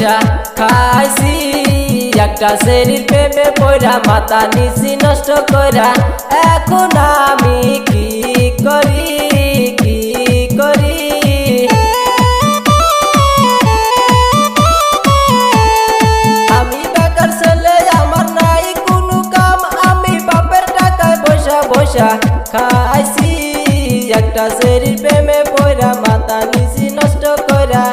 বৈশা খাইছি। একটা শরীর প্রেমে পড়া মাথা নিচি নষ্ট করা এখন আমি কি করি কি করি? আমি বেকার ছেলে, আমার নাই কোনো কাম। আমি বাপের টাকায় বসা বসা খাইছি। একটা শরীর প্রেমে পড়া মাথা নিচি নষ্ট করা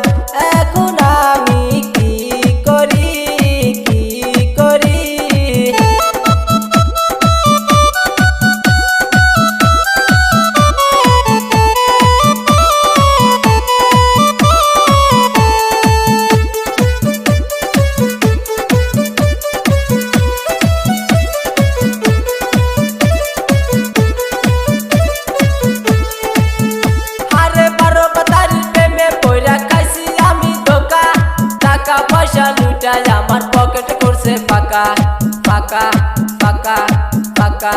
ফাঁকা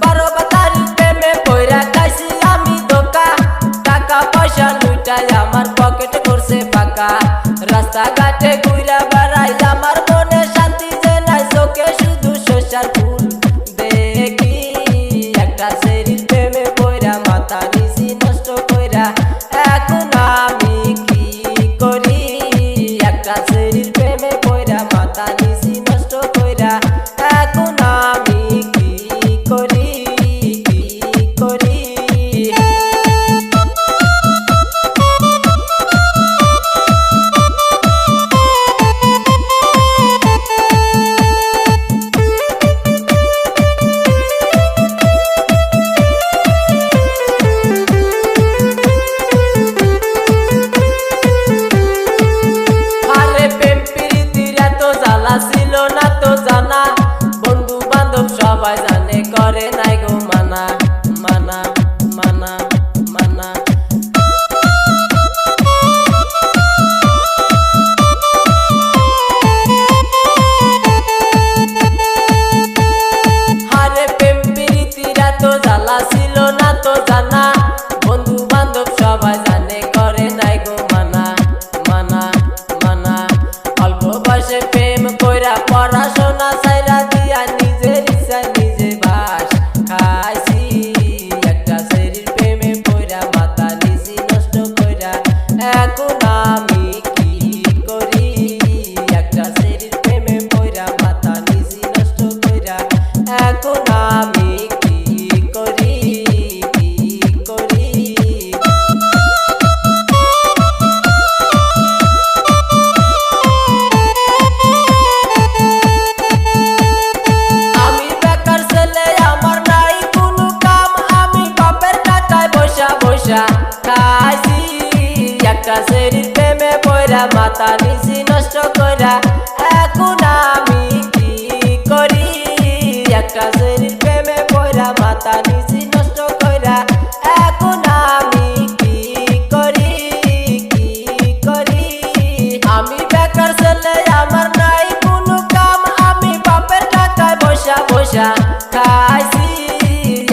বারো বাতারি প্রেমে পয়রা খাইছি আমি ধোকা টাকা পয়সা লুটাই আমার পকেট করছে পাকা। রাস্তাঘাটে বেড়াই আমার মনে শান্তি যে নাই, চোখে শুধু শস্যার ফুল। দেখি একটা শরীর প্রেমে পয়রা মাথা morena মাথা নিচি নষ্ট করা এখন আমি কি করি? একটা শরীর প্রেমে নিচি নষ্ট করা এখন আমি কি করি? কি করি? আমি বেকার ছেলে, আমার নাই কোনো কাম। আমি বাপের টাকায় বসা বসা খাইছি।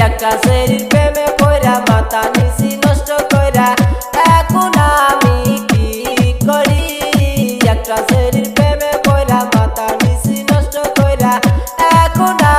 একটা শরীর প্রেমে aku dah